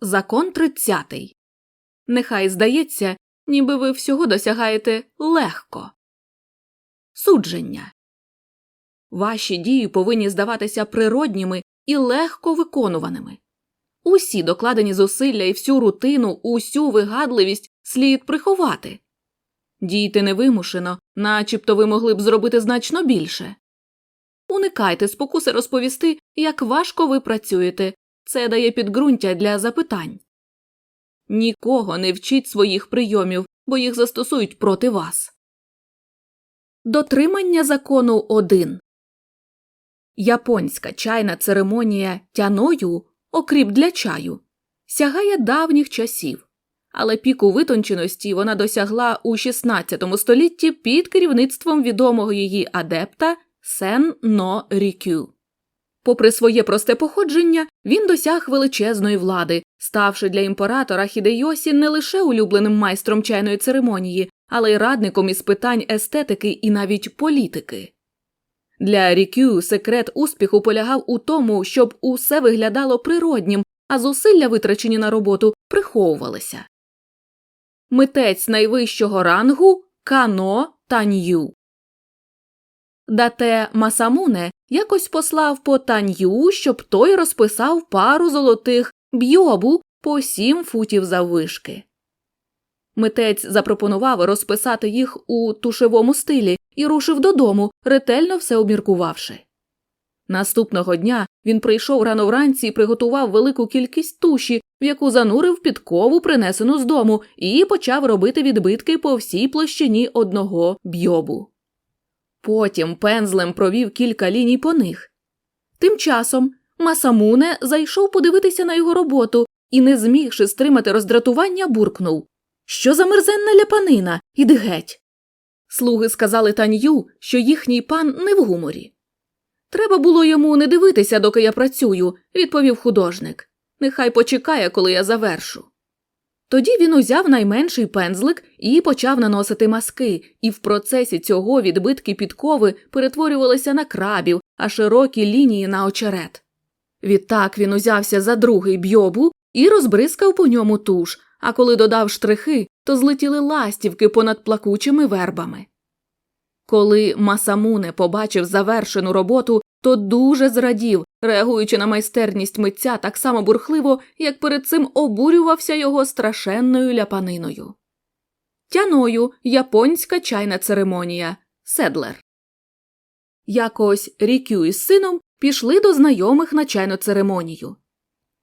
Закон тридцятий. Нехай здається, ніби ви всього досягаєте легко. Судження. Ваші дії повинні здаватися природніми і легко виконуваними. Усі докладені зусилля і всю рутину, усю вигадливість слід приховати. Дійте невимушено, начебто ви могли б зробити значно більше. Уникайте спокуси розповісти, як важко ви працюєте, це дає підґрунтя для запитань. Нікого не вчіть своїх прийомів, бо їх застосують проти вас. Дотримання закону 1 Японська чайна церемонія тяною, окріп для чаю, сягає давніх часів, але піку витонченості вона досягла у XVI столітті під керівництвом відомого її адепта Сен но Рікю. Попри своє просте походження, він досяг величезної влади, ставши для імператора Хідейосі не лише улюбленим майстром чайної церемонії, але й радником із питань естетики і навіть політики. Для Рікю секрет успіху полягав у тому, щоб усе виглядало природнім, а зусилля, витрачені на роботу, приховувалися. Митець найвищого рангу Кано Танью. Дате Масамуне якось послав по Танью, щоб той розписав пару золотих б'йобу по сім футів заввишки. Митець запропонував розписати їх у тушевому стилі і рушив додому, ретельно все обміркувавши. Наступного дня він прийшов рано вранці і приготував велику кількість туші, в яку занурив підкову, принесену з дому, і почав робити відбитки по всій площині одного б'йобу. Потім пензлем провів кілька ліній по них. Тим часом Масамуне зайшов подивитися на його роботу і, не змігши стримати роздратування, буркнув Що за мерзенна ляпанина? Іди геть. Слуги сказали Танью, що їхній пан не в гуморі. Треба було йому не дивитися, доки я працюю, відповів художник. Нехай почекає, коли я завершу. Тоді він узяв найменший пензлик і почав наносити маски, і в процесі цього відбитки підкови перетворювалися на крабів, а широкі лінії на очерет. Відтак він узявся за другий бьобу і розбризкав по ньому туш, а коли додав штрихи, то злетіли ластівки понад плакучими вербами. Коли Масамуне побачив завершену роботу, то дуже зрадів, реагуючи на майстерність митця так само бурхливо, як перед цим обурювався його страшенною ляпаниною. Тяною японська чайна церемонія Седлер. Якось Рікю із сином пішли до знайомих на чайну церемонію.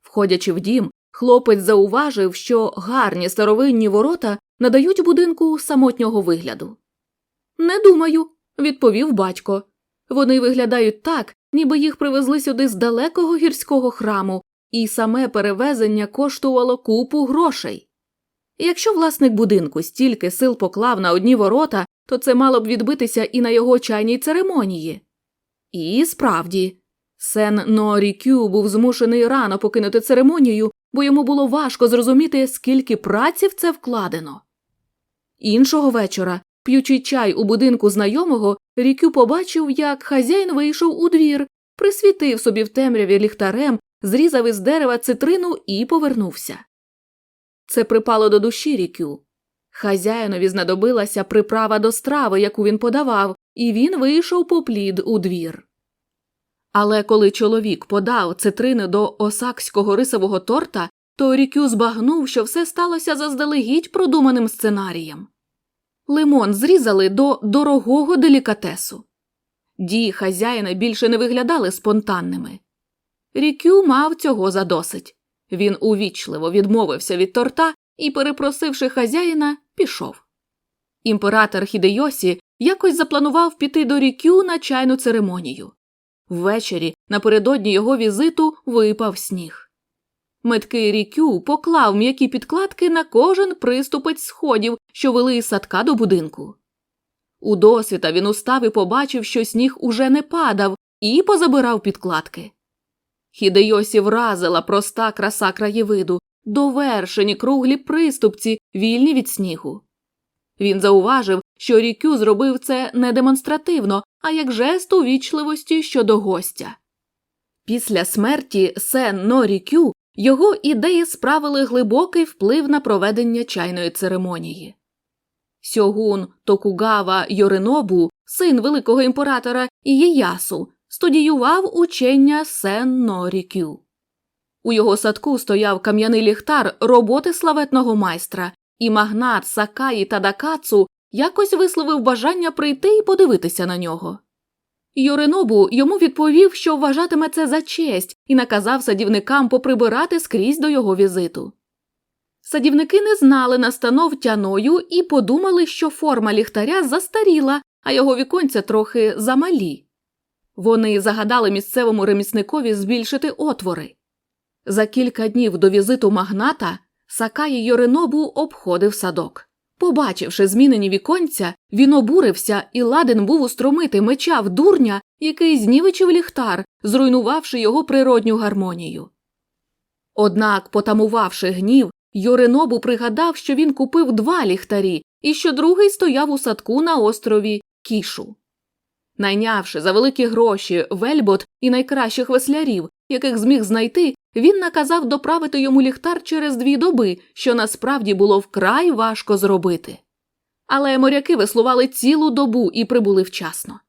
Входячи в дім, хлопець зауважив, що гарні старовинні ворота надають будинку самотнього вигляду. Не думаю, відповів батько. Вони виглядають так, ніби їх привезли сюди з далекого гірського храму, і саме перевезення коштувало купу грошей. Якщо власник будинку стільки сил поклав на одні ворота, то це мало б відбитися і на його чайній церемонії. І справді, Сен Норікю був змушений рано покинути церемонію, бо йому було важко зрозуміти, скільки праці в це вкладено. Іншого вечора П'ючи чай у будинку знайомого, Рікю побачив, як хазяїн вийшов у двір, присвітив собі в темряві ліхтарем, зрізав із дерева цитрину і повернувся. Це припало до душі Рікю. Хазяїнові знадобилася приправа до страви, яку він подавав, і він вийшов по плід у двір. Але коли чоловік подав цитрини до осакського рисового торта, то Рікю збагнув, що все сталося заздалегідь продуманим сценарієм. Лимон зрізали до дорогого делікатесу. Дії хазяїна більше не виглядали спонтанними. Рікю мав цього задосить. Він увічливо відмовився від торта і, перепросивши хазяїна, пішов. Імператор Хідейосі якось запланував піти до Рікю на чайну церемонію. Ввечері, напередодні його візиту, випав сніг. Меткий Рікю поклав м'які підкладки на кожен приступець сходів, що вели із садка до будинку. У досвіта він устав і побачив, що сніг уже не падав, і позабирав підкладки. Хідейосі вразила проста краса краєвиду, довершені круглі приступці, вільні від снігу. Він зауважив, що Рікю зробив це не демонстративно, а як жест увічливості щодо гостя. Після смерті Сен Норікю його ідеї справили глибокий вплив на проведення чайної церемонії. Сьогун Токугава Йоринобу, син великого імператора Ієясу, студіював учення Сен Рікю. У його садку стояв кам'яний ліхтар роботи славетного майстра, і магнат Сакаї Тадакацу якось висловив бажання прийти і подивитися на нього. Йоринобу йому відповів, що вважатиме це за честь, і наказав садівникам поприбирати скрізь до його візиту. Садівники не знали настанов тяною і подумали, що форма ліхтаря застаріла, а його віконця трохи замалі. Вони загадали місцевому ремісникові збільшити отвори. За кілька днів до візиту магната Сакаї Йоринобу обходив садок. Побачивши змінені віконця, він обурився і ладен був устромити меча в дурня, який знівечив ліхтар, зруйнувавши його природню гармонію. Однак, потамувавши гнів, Йоринобу пригадав, що він купив два ліхтарі і що другий стояв у садку на острові Кішу. Найнявши за великі гроші вельбот і найкращих веслярів, яких зміг знайти, він наказав доправити йому ліхтар через дві доби, що насправді було вкрай важко зробити. Але моряки веслували цілу добу і прибули вчасно.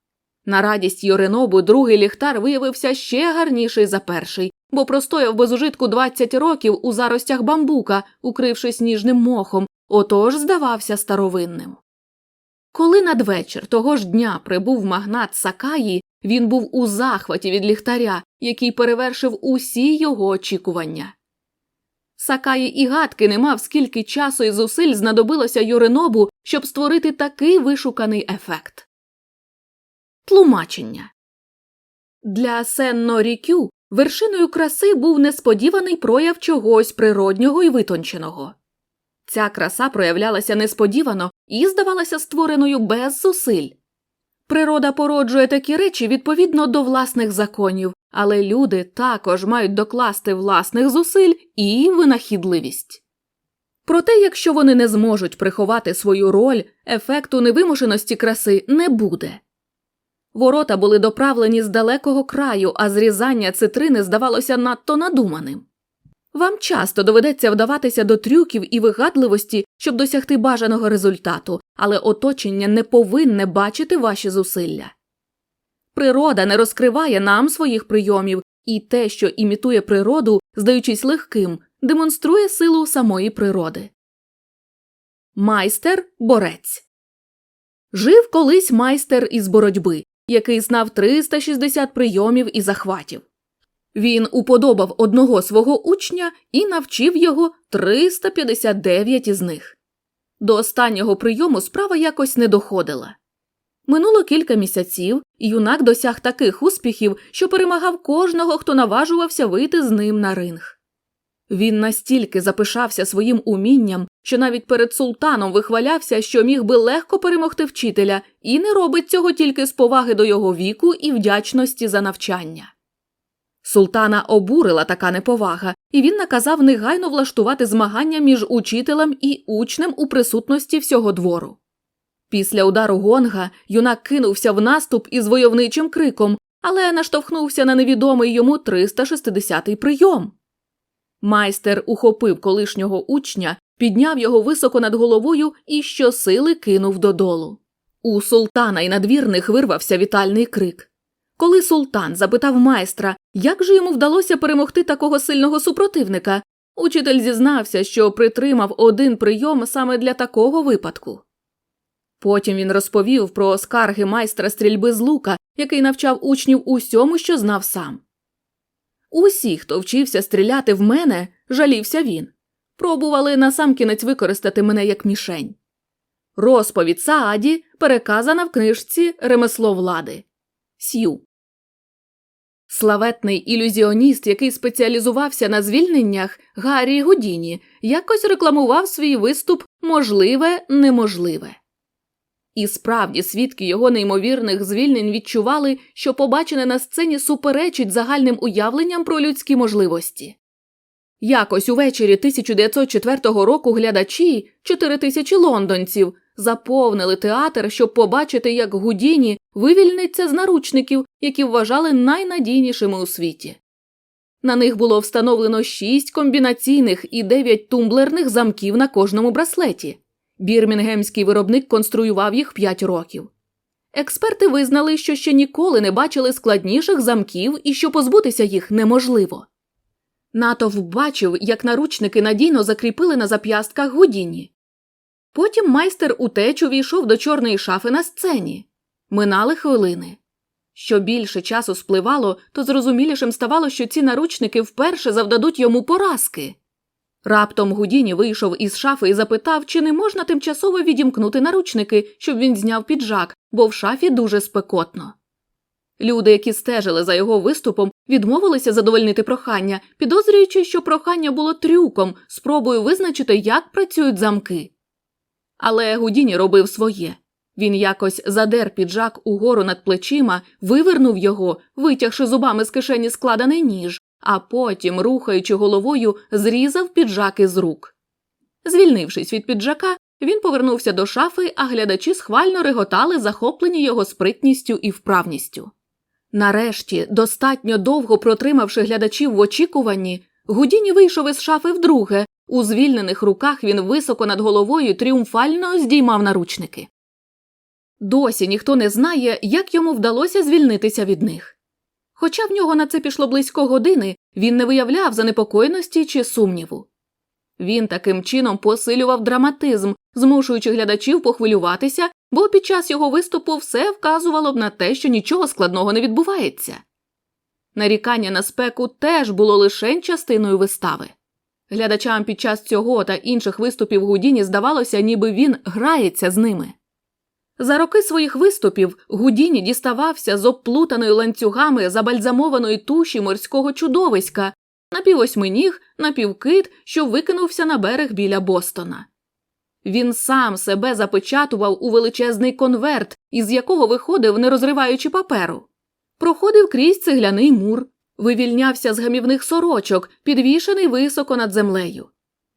На радість Йоринобу другий ліхтар виявився ще гарніший за перший, бо простояв без ужитку 20 років у заростях бамбука, укрившись ніжним мохом, отож здавався старовинним. Коли надвечір того ж дня прибув магнат Сакаї, він був у захваті від ліхтаря, який перевершив усі його очікування. Сакаї і гадки не мав, скільки часу і зусиль знадобилося Йоринобу, щоб створити такий вишуканий ефект. Тлумачення для Сенно Рікю вершиною краси був несподіваний прояв чогось природнього і витонченого. Ця краса проявлялася несподівано і здавалася створеною без зусиль. Природа породжує такі речі відповідно до власних законів, але люди також мають докласти власних зусиль і винахідливість. Проте, якщо вони не зможуть приховати свою роль, ефекту невимушеності краси не буде. Ворота були доправлені з далекого краю, а зрізання цитрини здавалося надто надуманим. Вам часто доведеться вдаватися до трюків і вигадливості, щоб досягти бажаного результату, але оточення не повинне бачити ваші зусилля. Природа не розкриває нам своїх прийомів, і те, що імітує природу, здаючись легким, демонструє силу самої природи. Майстер борець Жив колись майстер із боротьби, який знав 360 прийомів і захватів. Він уподобав одного свого учня і навчив його 359 із них. До останнього прийому справа якось не доходила. Минуло кілька місяців, і юнак досяг таких успіхів, що перемагав кожного, хто наважувався вийти з ним на ринг. Він настільки запишався своїм умінням, що навіть перед султаном вихвалявся, що міг би легко перемогти вчителя, і не робить цього тільки з поваги до його віку і вдячності за навчання. Султана обурила така неповага, і він наказав негайно влаштувати змагання між учителем і учнем у присутності всього двору. Після удару гонга юнак кинувся в наступ із войовничим криком, але наштовхнувся на невідомий йому 360-й прийом. Майстер ухопив колишнього учня, підняв його високо над головою і щосили кинув додолу. У султана і надвірних вирвався вітальний крик. Коли султан запитав майстра, як же йому вдалося перемогти такого сильного супротивника, учитель зізнався, що притримав один прийом саме для такого випадку. Потім він розповів про скарги майстра стрільби з лука, який навчав учнів усьому, що знав сам. Усі, хто вчився стріляти в мене, жалівся він, пробували насамкінець використати мене як мішень. Розповідь Сааді переказана в книжці Ремесло влади. Сью. Славетний ілюзіоніст, який спеціалізувався на звільненнях Гаррі Гудіні, якось рекламував свій виступ можливе неможливе. І справді свідки його неймовірних звільнень відчували, що побачене на сцені суперечить загальним уявленням про людські можливості. Якось увечері 1904 року глядачі, 4 тисячі лондонців, заповнили театр, щоб побачити, як Гудіні вивільниться з наручників, які вважали найнадійнішими у світі. На них було встановлено шість комбінаційних і дев'ять тумблерних замків на кожному браслеті. Бірмінгемський виробник конструював їх 5 років. Експерти визнали, що ще ніколи не бачили складніших замків і що позбутися їх неможливо. Натовп бачив, як наручники надійно закріпили на зап'ястках Гудіні. Потім майстер утеч увійшов до чорної шафи на сцені. Минали хвилини. Що більше часу спливало, то зрозумілішим ставало, що ці наручники вперше завдадуть йому поразки. Раптом Гудіні вийшов із шафи і запитав, чи не можна тимчасово відімкнути наручники, щоб він зняв піджак, бо в шафі дуже спекотно. Люди, які стежили за його виступом, відмовилися задовольнити прохання, підозрюючи, що прохання було трюком, спробою визначити, як працюють замки. Але Гудіні робив своє. Він якось задер піджак угору над плечима, вивернув його, витягши зубами з кишені складений ніж, а потім, рухаючи головою, зрізав піджак із рук. Звільнившись від піджака, він повернувся до шафи, а глядачі схвально реготали, захоплені його спритністю і вправністю. Нарешті, достатньо довго протримавши глядачів в очікуванні, Гудіні вийшов із шафи вдруге. У звільнених руках він високо над головою тріумфально здіймав наручники. Досі ніхто не знає, як йому вдалося звільнитися від них. Хоча в нього на це пішло близько години, він не виявляв занепокоєності чи сумніву. Він таким чином посилював драматизм, змушуючи глядачів похвилюватися, бо під час його виступу все вказувало б на те, що нічого складного не відбувається. Нарікання на спеку теж було лише частиною вистави. Глядачам під час цього та інших виступів Гудіні здавалося, ніби він грається з ними. За роки своїх виступів Гудіні діставався з обплутаною ланцюгами забальзамованої туші морського чудовиська, напівосьминіг, напівкит, що викинувся на берег біля Бостона. Він сам себе запечатував у величезний конверт, із якого виходив, не розриваючи паперу. Проходив крізь цегляний мур, вивільнявся з гамівних сорочок, підвішений високо над землею.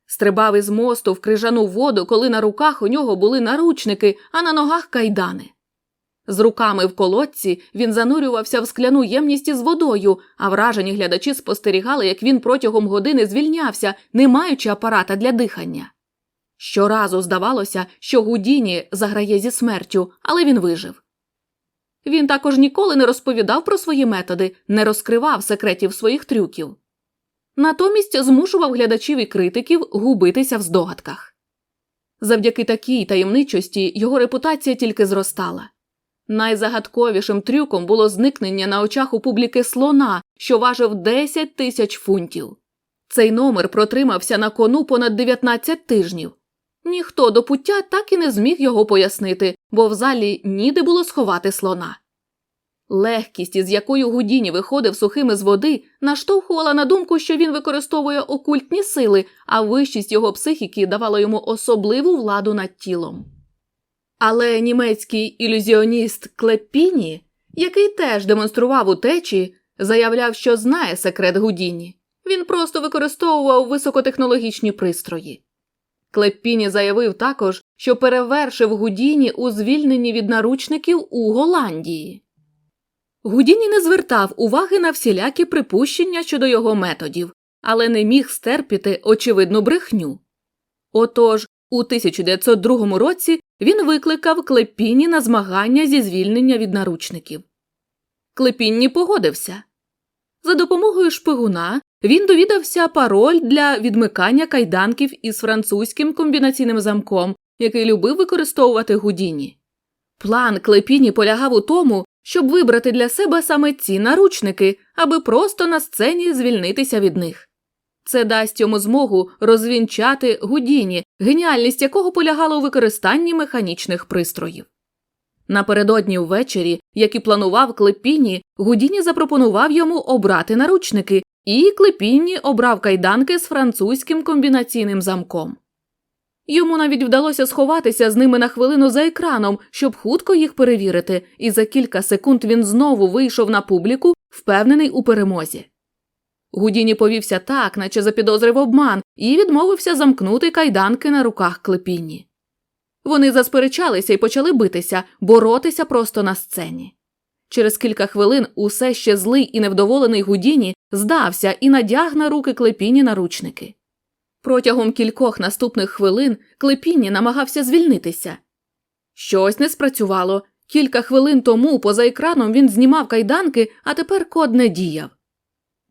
Стрибав із мосту в крижану воду, коли на руках у нього були наручники, а на ногах кайдани. З руками в колодці він занурювався в скляну ємність із водою, а вражені глядачі спостерігали, як він протягом години звільнявся, не маючи апарата для дихання. Щоразу здавалося, що Гудіні заграє зі смертю, але він вижив. Він також ніколи не розповідав про свої методи, не розкривав секретів своїх трюків. Натомість змушував глядачів і критиків губитися в здогадках. Завдяки такій таємничості його репутація тільки зростала. Найзагадковішим трюком було зникнення на очах у публіки слона, що важив 10 тисяч фунтів. Цей номер протримався на кону понад 19 тижнів. Ніхто до пуття так і не зміг його пояснити, бо в залі ніде було сховати слона. Легкість, із якою Гудіні виходив сухими з води, наштовхувала на думку, що він використовує окультні сили, а вищість його психіки давала йому особливу владу над тілом. Але німецький ілюзіоніст Клеппіні, який теж демонстрував утечі, заявляв, що знає секрет Гудіні. Він просто використовував високотехнологічні пристрої. Клеппіні заявив також, що перевершив Гудіні у звільненні від наручників у Голландії. Гудіні не звертав уваги на всілякі припущення щодо його методів, але не міг стерпіти очевидну брехню. Отож, у 1902 році він викликав Клепіні на змагання зі звільнення від наручників. Клепінні погодився. За допомогою шпигуна він довідався пароль для відмикання кайданків із французьким комбінаційним замком, який любив використовувати Гудіні. План Клепіні полягав у тому, щоб вибрати для себе саме ці наручники, аби просто на сцені звільнитися від них. Це дасть йому змогу розвінчати Гудіні, геніальність якого полягала у використанні механічних пристроїв. Напередодні ввечері, як і планував Клепіні, Гудіні запропонував йому обрати наручники, і Клепіні обрав кайданки з французьким комбінаційним замком. Йому навіть вдалося сховатися з ними на хвилину за екраном, щоб хутко їх перевірити, і за кілька секунд він знову вийшов на публіку, впевнений у перемозі. Гудіні повівся так, наче запідозрив обман, і відмовився замкнути кайданки на руках клепінні. Вони засперечалися і почали битися, боротися просто на сцені. Через кілька хвилин усе ще злий і невдоволений Гудіні здався і надяг на руки клепіні наручники. Протягом кількох наступних хвилин клепіні намагався звільнитися. Щось не спрацювало. Кілька хвилин тому поза екраном він знімав кайданки, а тепер код не діяв.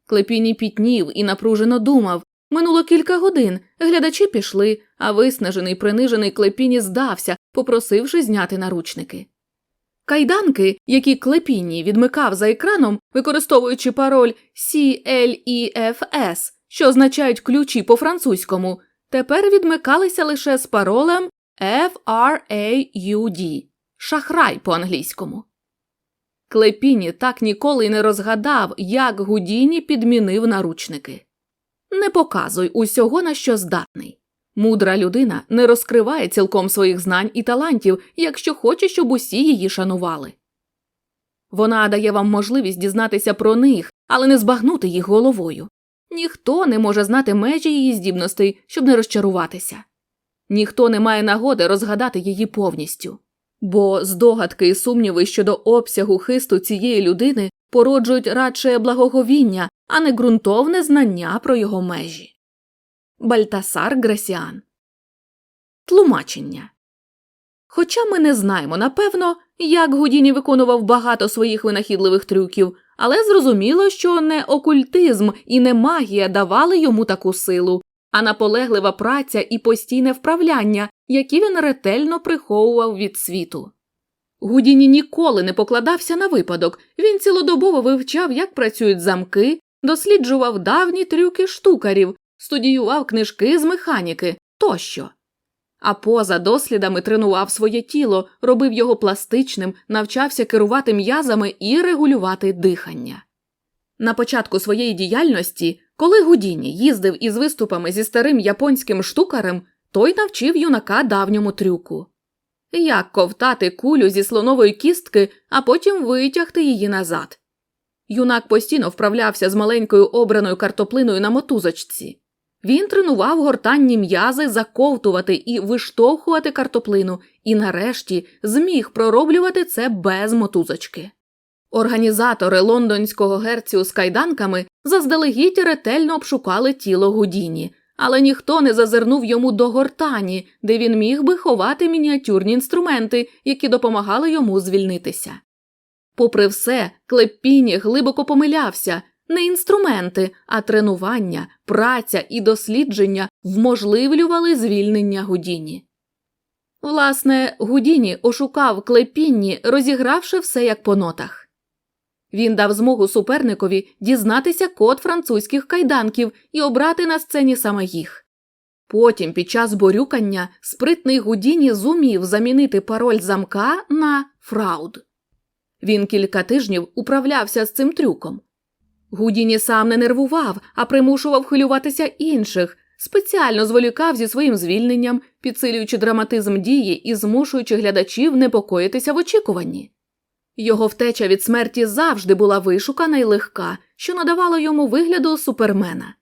Клепіні пітнів і напружено думав. Минуло кілька годин, глядачі пішли, а виснажений принижений клепіні здався, попросивши зняти наручники. Кайданки, які клепіні відмикав за екраном, використовуючи пароль CLEFS, що означають ключі по-французькому, тепер відмикалися лише з паролем FRAUD шахрай по-англійському. Клепіні так ніколи й не розгадав, як Гудіні підмінив наручники. Не показуй усього, на що здатний. Мудра людина не розкриває цілком своїх знань і талантів, якщо хоче, щоб усі її шанували. Вона дає вам можливість дізнатися про них, але не збагнути їх головою. Ніхто не може знати межі її здібностей, щоб не розчаруватися. Ніхто не має нагоди розгадати її повністю. Бо здогадки і сумніви щодо обсягу хисту цієї людини породжують радше благоговіння, а не ґрунтовне знання про його межі. Бальтасар Грасіан Тлумачення Хоча ми не знаємо напевно, як Гудіні виконував багато своїх винахідливих трюків, але зрозуміло, що не окультизм і не магія давали йому таку силу, а наполеглива праця і постійне вправляння, які він ретельно приховував від світу. Гудіні ніколи не покладався на випадок, він цілодобово вивчав, як працюють замки, досліджував давні трюки штукарів, студіював книжки з механіки тощо. А поза дослідами тренував своє тіло, робив його пластичним, навчався керувати м'язами і регулювати дихання. На початку своєї діяльності, коли Гудіні їздив із виступами зі старим японським штукарем, той навчив юнака давньому трюку як ковтати кулю зі слонової кістки, а потім витягти її назад. Юнак постійно вправлявся з маленькою обраною картоплиною на мотузочці. Він тренував гортанні м'язи заковтувати і виштовхувати картоплину, і нарешті зміг пророблювати це без мотузочки. Організатори лондонського герцію з кайданками заздалегідь ретельно обшукали тіло Гудіні, але ніхто не зазирнув йому до гортані, де він міг би ховати мініатюрні інструменти, які допомагали йому звільнитися. Попри все, Клеппіні глибоко помилявся не інструменти, а тренування, праця і дослідження вможливлювали звільнення Гудіні. Власне, Гудіні ошукав Клепінні, розігравши все як по нотах. Він дав змогу суперникові дізнатися код французьких кайданків і обрати на сцені саме їх. Потім, під час борюкання, спритний Гудіні зумів замінити пароль замка на фрауд. Він кілька тижнів управлявся з цим трюком. Гудіні сам не нервував, а примушував хвилюватися інших, спеціально зволікав зі своїм звільненням, підсилюючи драматизм дії і змушуючи глядачів непокоїтися в очікуванні. Його втеча від смерті завжди була вишукана й легка, що надавало йому вигляду супермена.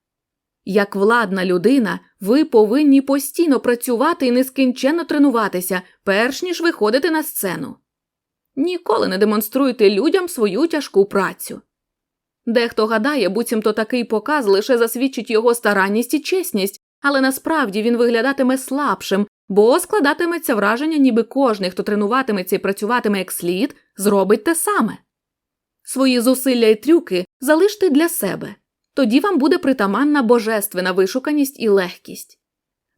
Як владна людина, ви повинні постійно працювати і нескінченно тренуватися, перш ніж виходити на сцену. Ніколи не демонструйте людям свою тяжку працю. Дехто гадає, буцімто такий показ лише засвідчить його старанність і чесність, але насправді він виглядатиме слабшим, бо складатиметься враження, ніби кожний, хто тренуватиметься і працюватиме як слід, зробить те саме. Свої зусилля і трюки залиште для себе, тоді вам буде притаманна божественна вишуканість і легкість.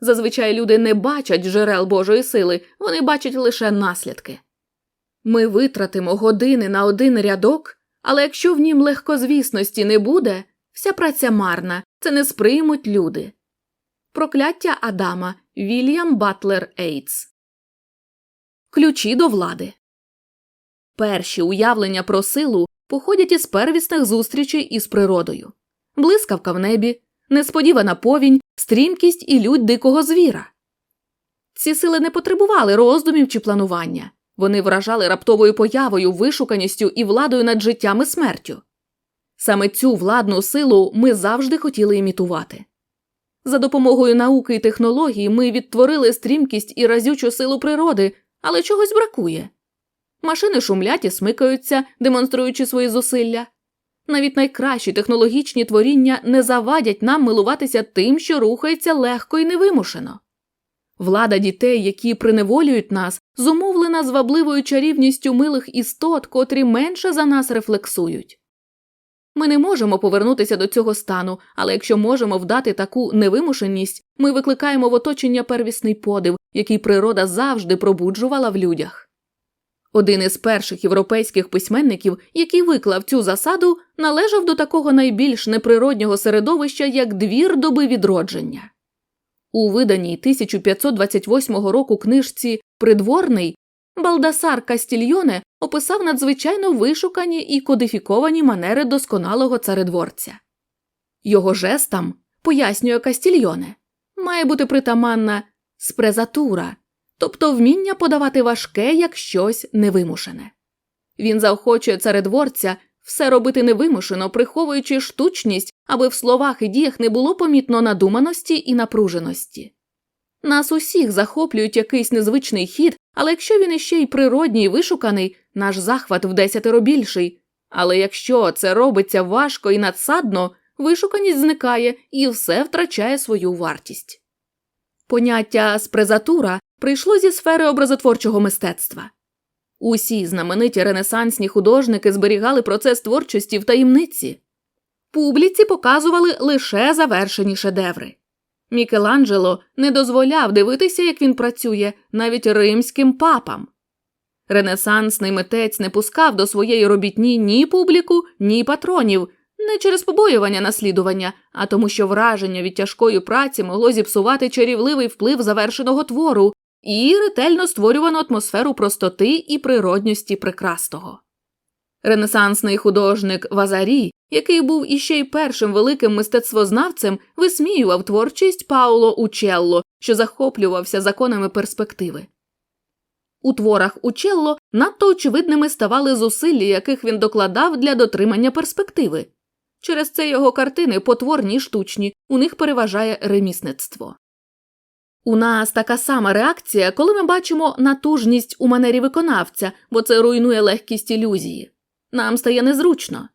Зазвичай люди не бачать джерел Божої сили, вони бачать лише наслідки. Ми витратимо години на один рядок, але якщо в нім легкозвісності не буде, вся праця марна, це не сприймуть люди. Прокляття Адама. Вільям Батлер Ейтс. Ключі до влади. Перші уявлення про силу походять із первісних зустрічей із природою, блискавка в небі, несподівана повінь, стрімкість і лють дикого звіра. Ці сили не потребували роздумів чи планування, вони вражали раптовою появою, вишуканістю і владою над життям і смертю. Саме цю владну силу ми завжди хотіли імітувати. За допомогою науки і технологій ми відтворили стрімкість і разючу силу природи, але чогось бракує. машини шумлять і смикаються, демонструючи свої зусилля. Навіть найкращі технологічні творіння не завадять нам милуватися тим, що рухається легко і невимушено. Влада дітей, які приневолюють нас, зумовлена звабливою чарівністю милих істот, котрі менше за нас рефлексують. Ми не можемо повернутися до цього стану, але якщо можемо вдати таку невимушеність, ми викликаємо в оточення первісний подив, який природа завжди пробуджувала в людях. Один із перших європейських письменників, який виклав цю засаду, належав до такого найбільш неприроднього середовища, як двір доби відродження. У виданій 1528 року книжці Придворний Балдасар Кастільйоне описав надзвичайно вишукані і кодифіковані манери досконалого царедворця. Його жестам, пояснює Кастільйоне, має бути притаманна спрезатура, тобто вміння подавати важке як щось невимушене. Він заохочує царедворця все робити невимушено, приховуючи штучність, аби в словах і діях не було помітно надуманості і напруженості. Нас усіх захоплюють якийсь незвичний хід, але якщо він іще й природній і вишуканий, наш захват в десятеро більший. Але якщо це робиться важко і надсадно, вишуканість зникає і все втрачає свою вартість. Поняття спрезатура прийшло зі сфери образотворчого мистецтва. Усі знамениті ренесансні художники зберігали процес творчості в таємниці. Публіці показували лише завершені шедеври. Мікеланджело не дозволяв дивитися, як він працює, навіть римським папам. Ренесансний митець не пускав до своєї робітні ні публіку, ні патронів, не через побоювання наслідування, а тому, що враження від тяжкої праці могло зіпсувати чарівливий вплив завершеного твору і ретельно створювану атмосферу простоти і природності прекрасного. Ренесансний художник Вазарі, який був іще й першим великим мистецтвознавцем, висміював творчість Пауло Учелло, що захоплювався законами перспективи. У творах Учелло надто очевидними ставали зусилля, яких він докладав для дотримання перспективи. Через це його картини потворні й штучні, у них переважає ремісництво. У нас така сама реакція, коли ми бачимо натужність у манері виконавця, бо це руйнує легкість ілюзії. Нам стає незручно.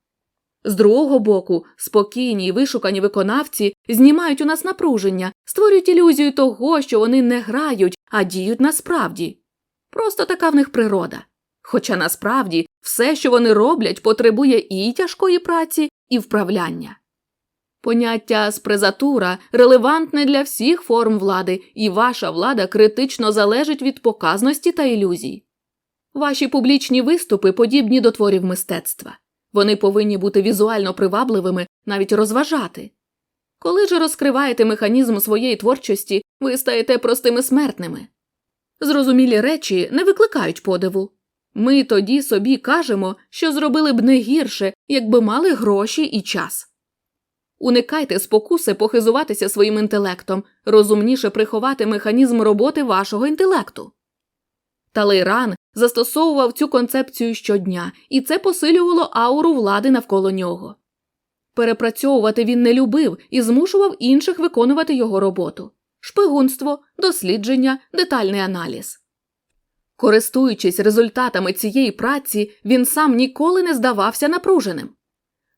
З другого боку, спокійні й вишукані виконавці знімають у нас напруження, створюють ілюзію того, що вони не грають, а діють насправді. Просто така в них природа. Хоча насправді все, що вони роблять, потребує і тяжкої праці, і вправляння. Поняття спрезатура релевантне для всіх форм влади, і ваша влада критично залежить від показності та ілюзій. Ваші публічні виступи подібні до творів мистецтва. Вони повинні бути візуально привабливими, навіть розважати. Коли ж розкриваєте механізм своєї творчості, ви стаєте простими смертними. Зрозумілі речі не викликають подиву. Ми тоді собі кажемо, що зробили б не гірше, якби мали гроші і час. Уникайте спокуси похизуватися своїм інтелектом, розумніше приховати механізм роботи вашого інтелекту. Талейран застосовував цю концепцію щодня, і це посилювало ауру влади навколо нього. Перепрацьовувати він не любив і змушував інших виконувати його роботу шпигунство, дослідження, детальний аналіз. Користуючись результатами цієї праці, він сам ніколи не здавався напруженим.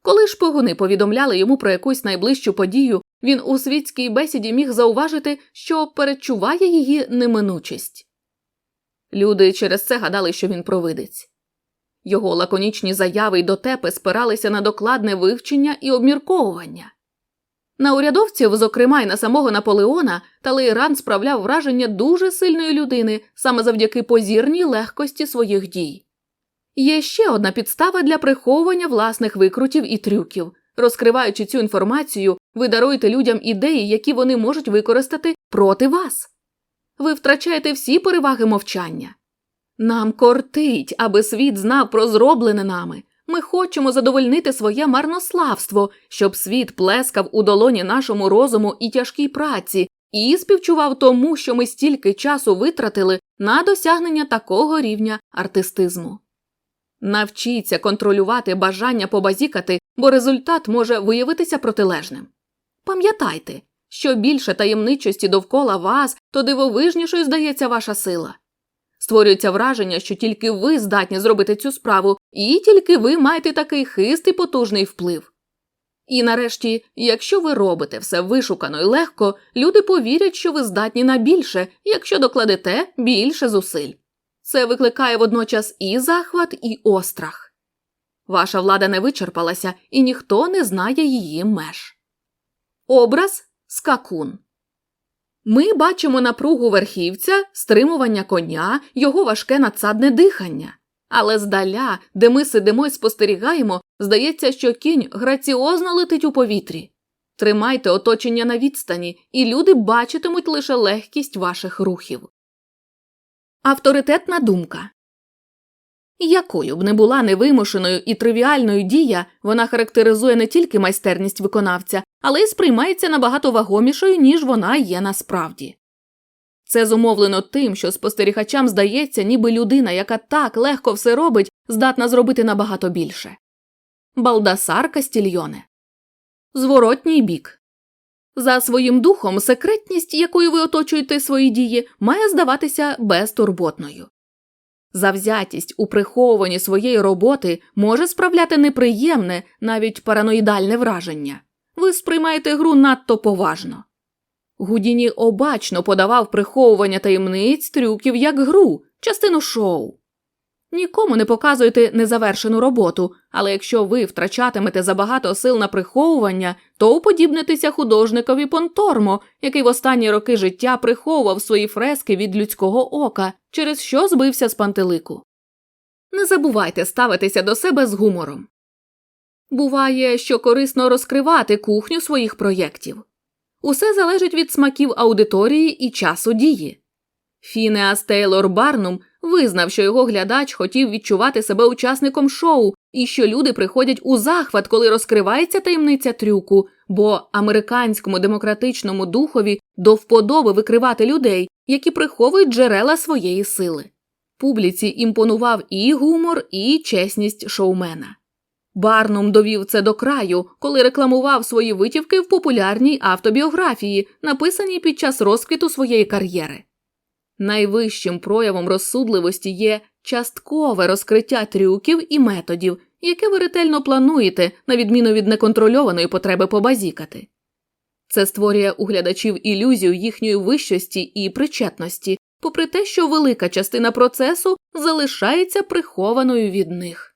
Коли шпигуни повідомляли йому про якусь найближчу подію, він у світській бесіді міг зауважити, що перечуває її неминучість. Люди через це гадали, що він провидець. Його лаконічні заяви й дотепи спиралися на докладне вивчення і обмірковування. На урядовців, зокрема й на самого Наполеона, Талейран справляв враження дуже сильної людини саме завдяки позірній легкості своїх дій. Є ще одна підстава для приховування власних викрутів і трюків. Розкриваючи цю інформацію, ви даруєте людям ідеї, які вони можуть використати проти вас. Ви втрачаєте всі переваги мовчання. Нам кортить, аби світ знав про зроблене нами. Ми хочемо задовольнити своє марнославство, щоб світ плескав у долоні нашому розуму і тяжкій праці, і співчував тому, що ми стільки часу витратили на досягнення такого рівня артистизму. Навчіться контролювати бажання побазікати, бо результат може виявитися протилежним. Пам'ятайте, що більше таємничості довкола вас, то дивовижнішою здається ваша сила. Створюється враження, що тільки ви здатні зробити цю справу, і тільки ви маєте такий хист і потужний вплив. І нарешті, якщо ви робите все вишукано і легко, люди повірять, що ви здатні на більше, якщо докладете більше зусиль. Це викликає водночас і захват, і острах. Ваша влада не вичерпалася, і ніхто не знає її меж. Образ скакун. Ми бачимо напругу верхівця, стримування коня, його важке надсадне дихання. Але здаля, де ми сидимо і спостерігаємо, здається, що кінь граціозно летить у повітрі. Тримайте оточення на відстані, і люди бачитимуть лише легкість ваших рухів. Авторитетна думка якою б не була невимушеною і тривіальною дія, вона характеризує не тільки майстерність виконавця, але й сприймається набагато вагомішою, ніж вона є насправді. Це зумовлено тим, що спостерігачам здається, ніби людина, яка так легко все робить, здатна зробити набагато більше. Балдасар Кастільйоне. Зворотній бік. За своїм духом, секретність, якою ви оточуєте свої дії, має здаватися безтурботною. Завзятість у приховуванні своєї роботи може справляти неприємне, навіть параноїдальне враження. Ви сприймаєте гру надто поважно. Гудіні обачно подавав приховування таємниць трюків як гру, частину шоу. Нікому не показуйте незавершену роботу, але якщо ви втрачатимете забагато сил на приховування, то уподібнитеся художникові Понтормо, який в останні роки життя приховував свої фрески від людського ока, через що збився з пантелику. Не забувайте ставитися до себе з гумором. Буває, що корисно розкривати кухню своїх проєктів. Усе залежить від смаків аудиторії і часу дії. Фінеас Тейлор Барнум визнав, що його глядач хотів відчувати себе учасником шоу і що люди приходять у захват, коли розкривається таємниця трюку, бо американському демократичному духові до вподоби викривати людей, які приховують джерела своєї сили. Публіці імпонував і гумор, і чесність шоумена. Барнум довів це до краю, коли рекламував свої витівки в популярній автобіографії, написаній під час розквіту своєї кар'єри. Найвищим проявом розсудливості є часткове розкриття трюків і методів, яке ви ретельно плануєте, на відміну від неконтрольованої потреби побазікати. Це створює у глядачів ілюзію їхньої вищості і причетності, попри те, що велика частина процесу залишається прихованою від них.